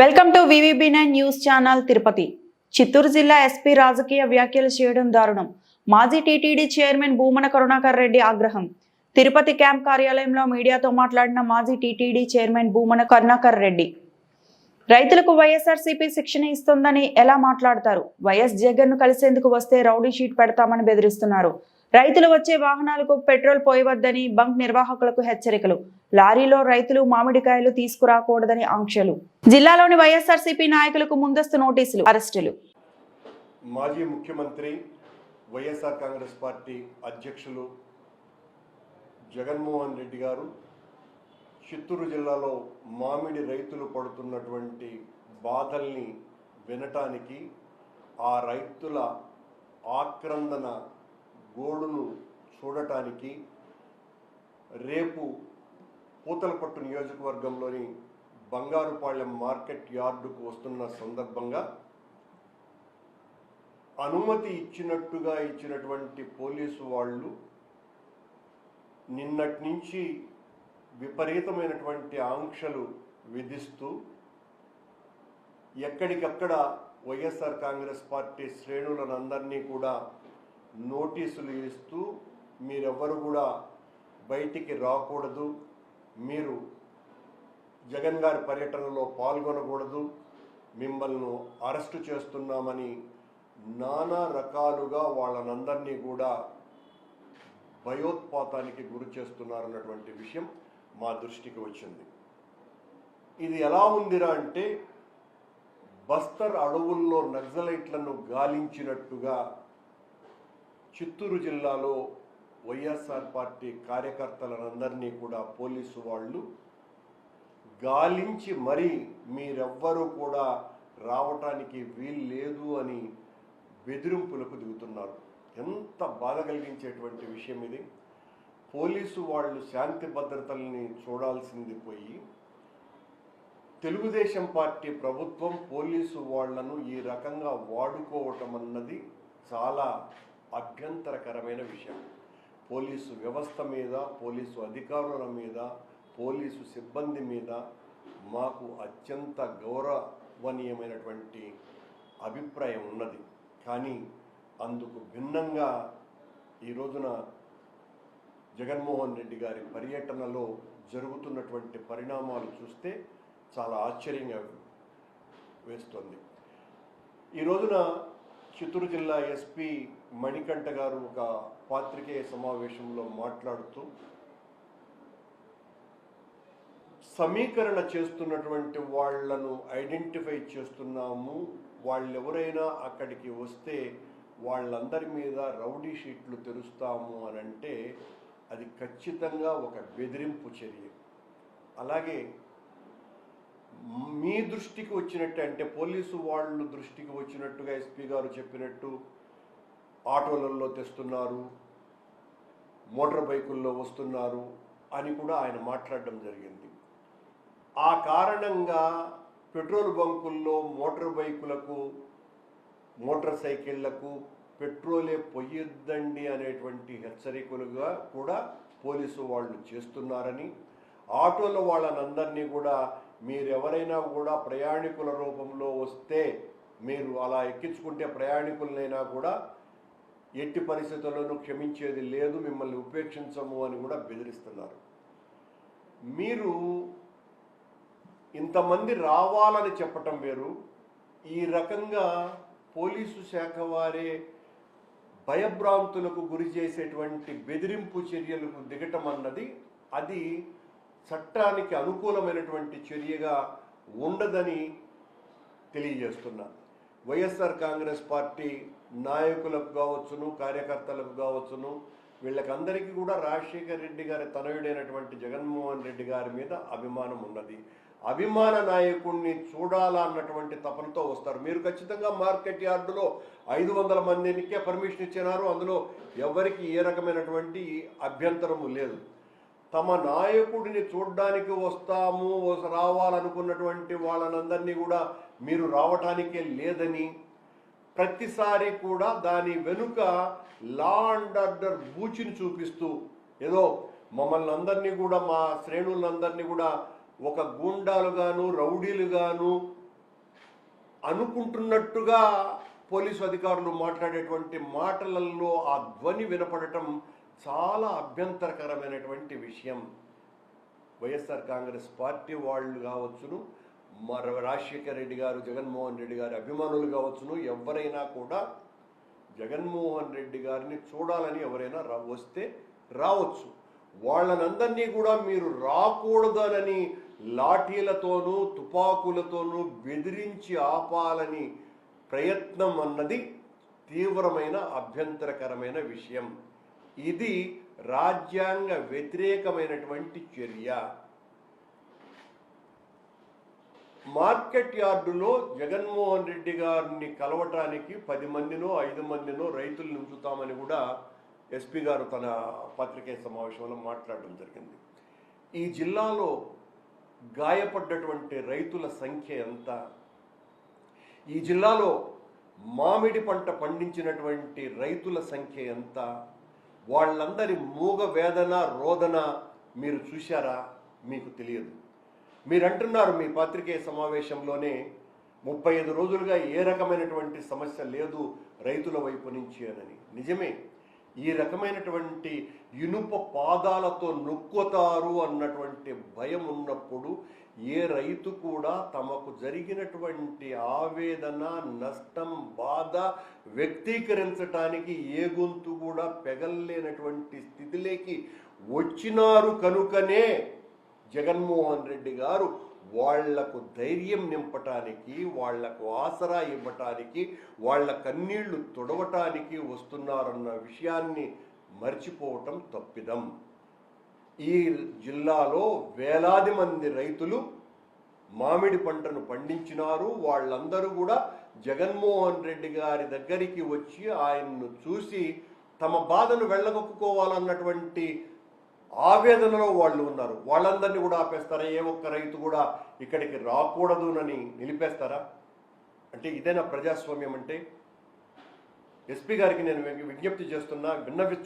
Welcome to VVB nine news channel Tirupati. Chittoor జిల్లా SP రాజకీయ వ్యాఖ్యలు చేయడం దారుణం. మాజీ టీటీడీ చైర్మన్ భూమన కరుణాకర్ రెడ్డి ఆగ్రహం. తిరుపతి క్యాంప్ కార్యాలయంలో మీడియాతో మాట్లాడిన మాజీ టీటీడీ చైర్మన్ భూమన కరుణాకర్ రెడ్డి. రైతులకు వైఎస్ఆర్సీపీ శిక్షణ ఇస్తుందని ఎలా మాట్లాడతారు? వైఎస్ జగన్ను కలిసేందుకు వస్తే రౌడీ షీట్ పెడతామని బెదిరిస్తున్నారు. రైతులు వచ్చే వాహనాలకు పెట్రోల్ పోయవద్దని బంక్ నిర్వాహకులకు హెచ్చరికలు. లారీలో రైతులు మామిడికాయలు తీసుకురాకూడదని ఆంక్షలు. జిల్లాలోని వైఎస్ఆర్సీపీ నాయకులకు ముందస్తు నోటీసులు అరెస్టులు. మాజీ ముఖ్యమంత్రి వైఎస్ఆర్ కాంగ్రెస్ పార్టీ అధ్యక్షులు జగన్మోహన్ రెడ్డి గారు చిత్తూరు జిల్లాలో మామిడి రైతులు పడుతున్నటువంటి బాధల్ని వినటానికి ఆ రైతుల ఆక్రందన గోడును చూడటానికి రేపు పూతలపట్టు నియోజకవర్గంలోని బంగారుపాళ్యం మార్కెట్ యార్డుకు వస్తున్న సందర్భంగా అనుమతి ఇచ్చినట్టుగా ఇచ్చినటువంటి పోలీసు వాళ్ళు నిన్నటి నుంచి విపరీతమైనటువంటి ఆంక్షలు విధిస్తూ ఎక్కడికక్కడ వైఎస్ఆర్ కాంగ్రెస్ పార్టీ శ్రేణులనందరినీ కూడా నోటీసులు ఇస్తూ మీరెవ్వరు కూడా బయటికి రాకూడదు. మీరు జగన్ గారి పర్యటనలో పాల్గొనకూడదు. మిమ్మల్ని అరెస్టు చేస్తున్నామని నానా రకాలుగా వాళ్ళనందరినీ కూడా భయోత్పాతానికి గురి చేస్తున్నారన్నటువంటి విషయం మా దృష్టికి వచ్చింది. ఇది ఎలా ఉందిరా అంటే బస్తర్ అడవుల్లో నక్సలైట్లను గాలించినట్టుగా చిత్తూరు జిల్లాలో వైఎస్ఆర్ పార్టీ కార్యకర్తలందరినీ కూడా పోలీసు వాళ్ళు గాలించి మరీ మీరెవ్వరూ కూడా రావటానికి వీలు లేదు అని బెదిరింపులకు దిగుతున్నారు. ఎంత బాధ కలిగించేటువంటి విషయం ఇది. పోలీసు వాళ్ళు శాంతి భద్రతల్ని చూడాల్సింది పోయి తెలుగుదేశం పార్టీ ప్రభుత్వం పోలీసు వాళ్ళను ఈ రకంగా వాడుకోవటం అన్నది చాలా అభ్యంతరకరమైన విషయం. పోలీసు వ్యవస్థ మీద పోలీసు అధికారుల మీద పోలీసు సిబ్బంది మీద మాకు అత్యంత గౌరవనీయమైనటువంటి అభిప్రాయం ఉన్నది. కానీ అందుకు భిన్నంగా ఈ రోజున జగన్మోహన్ రెడ్డి గారి పర్యటనలో జరుగుతున్నటువంటి పరిణామాలు చూస్తే చాలా ఆశ్చర్యంగా వేస్తుంది. ఈ రోజున చిత్తూరు జిల్లా ఎస్పీ మణికంఠ గారు ఒక పాత్రికేయ సమావేశంలో మాట్లాడుతూ సమీకరణ చేస్తున్నటువంటి వాళ్ళను ఐడెంటిఫై చేస్తున్నాము. వాళ్ళు ఎవరైనా అక్కడికి వస్తే వాళ్ళందరి మీద రౌడీ షీట్లు తెరుస్తాము అని అంటే అది ఖచ్చితంగా ఒక బెదిరింపు చర్య. అలాగే మీ దృష్టికి వచ్చినట్టు అంటే పోలీసు వాళ్ళు దృష్టికి వచ్చినట్టుగా ఎస్పీ గారు చెప్పినట్టు ఆటోలలో తెస్తున్నారు మోటార్ బైకుల్లో వస్తున్నారు అని కూడా ఆయన మాట్లాడడం జరిగింది. ఆ కారణంగా పెట్రోల్ బంకుల్లో మోటార్ బైకులకు మోటార్ సైకిళ్ళకు పెట్రోలే పొయ్యొద్దండి అనేటువంటి హెచ్చరికలుగా కూడా పోలీసు వాళ్ళు చేస్తున్నారని ఆటోల వాళ్ళనందరినీ కూడా మీరెవరైనా కూడా ప్రయాణికుల రూపంలో వస్తే మీరు అలా ఎక్కించుకుంటే ప్రయాణికులనైనా కూడా ఎట్టి పరిస్థితుల్లోనూ క్షమించేది లేదు మిమ్మల్ని ఉపేక్షించము అని కూడా బెదిరిస్తున్నారు. మీరు ఇంతమంది రావాలని చెప్పటం వేరు. ఈ రకంగా పోలీసు శాఖ వారే భయభ్రాంతులకు గురి చేసేటువంటి బెదిరింపు చర్యలకు దిగటం అన్నది అది చట్టానికి అనుకూలమైనటువంటి చర్యగా ఉండదని తెలియజేస్తున్నా. వైఎస్ఆర్ కాంగ్రెస్ పార్టీ నాయకులకు కావచ్చును కార్యకర్తలకు కావచ్చును. వీళ్ళకందరికీ కూడా రాజశేఖర్ రెడ్డి గారి తనయుడైనటువంటి జగన్మోహన్ రెడ్డి గారి మీద అభిమానం ఉన్నది. అభిమాన నాయకుడిని చూడాలా అన్నటువంటి తపనతో వస్తారు. మీరు ఖచ్చితంగా మార్కెట్ యార్డులో ఐదు వందల మందినికే పర్మిషన్ ఇచ్చినారు. అందులో ఎవరికి ఏ రకమైనటువంటి అభ్యంతరము లేదు. తమ నాయకుడిని చూడ్డానికి వస్తాము రావాలనుకున్నటువంటి వాళ్ళనందరినీ కూడా మీరు రావటానికే లేదని ప్రతిసారి కూడా దాని వెనుక లా అండ్ ఆర్డర్ బూచిని చూపిస్తూ ఏదో మమ్మల్ని అందరినీ కూడా మా శ్రేణులందరినీ కూడా ఒక గూండాలుగాను రౌడీలుగాను అనుకుంటున్నట్టుగా పోలీసు అధికారులు మాట్లాడేటువంటి మాటలలో ఆ ధ్వని వినపడటం చాలా అభ్యంతరకరమైనటువంటి విషయం. వైఎస్ఆర్ కాంగ్రెస్ పార్టీ వాళ్ళు కావచ్చును. రాజశేఖర్ రెడ్డి గారు జగన్మోహన్ రెడ్డి గారి అభిమానులు కావచ్చును. ఎవరైనా కూడా జగన్మోహన్ రెడ్డి గారిని చూడాలని ఎవరైనా రా వస్తే రావచ్చు. వాళ్ళనందరినీ కూడా మీరు రాకూడదనని లాఠీలతోనూ తుపాకులతోనూ బెదిరించి ఆపాలని ప్రయత్నం అన్నది తీవ్రమైన అభ్యంతరకరమైన విషయం. ఇది రాజ్యాంగ వ్యతిరేకమైనటువంటి చర్య. మార్కెట్ యార్డులో జగన్మోహన్ రెడ్డి గారిని కలవటానికి పది మందినో ఐదు మందినో రైతులు ఉంచుతామని కూడా ఎస్పీ గారు తన పత్రికే సమావేశంలో మాట్లాడడం జరిగింది. ఈ జిల్లాలో గాయపడ్డటువంటి రైతుల సంఖ్య ఎంత? ఈ జిల్లాలో మామిడి పంట పండించినటువంటి రైతుల సంఖ్య ఎంత? వాళ్ళందరి మూగ వేదన రోదన మీరు చూశారా? మీకు తెలియదు. మీరు అంటున్నారు మీ పాత్రికేయ సమావేశంలోనే ముప్పై ఐదు రోజులుగా ఏ రకమైనటువంటి సమస్య లేదు రైతుల వైపు నుంచి అని నిజమే ఈ రకమైనటువంటి ఇనుప పాదాలతో నొక్కుతారు అన్నటువంటి భయం ఉన్నప్పుడు ఏ రైతు కూడా తమకు జరిగినటువంటి ఆవేదన నష్టం బాధ వ్యక్తీకరించటానికి ఏ గొంతు కూడా పెగల్లేనటువంటి స్థితిలోకి వచ్చినారు కనుకనే జగన్మోహన్ రెడ్డి గారు వాళ్ళకు ధైర్యం నింపటానికి వాళ్ళకు ఆసరా ఇవ్వటానికి వాళ్ళ కన్నీళ్ళు తుడవటానికి వస్తున్నారన్న విషయాన్ని మర్చిపోవటం తప్పిదం. ఈ జిల్లాలో వేలాది మంది రైతులు మామిడి పంటను పండించినారు. వాళ్ళందరూ కూడా జగన్మోహన్ రెడ్డి గారి దగ్గరికి వచ్చి ఆయన్ను చూసి తమ బాధను వెళ్ళగొక్కుకోవాలన్నటువంటి ఆవేదనలో వాళ్ళు ఉన్నారు. వాళ్ళందరినీ కూడా ఆపేస్తారా? ఏ ఒక్క రైతు కూడా ఇక్కడికి రాకూడదునని నిలిపేస్తారా? అంటే ఇదేనా ప్రజాస్వామ్యం అంటే? ఎస్పీ గారికి నేను విజ్ఞప్తి చేస్తున్నా విన్నవించు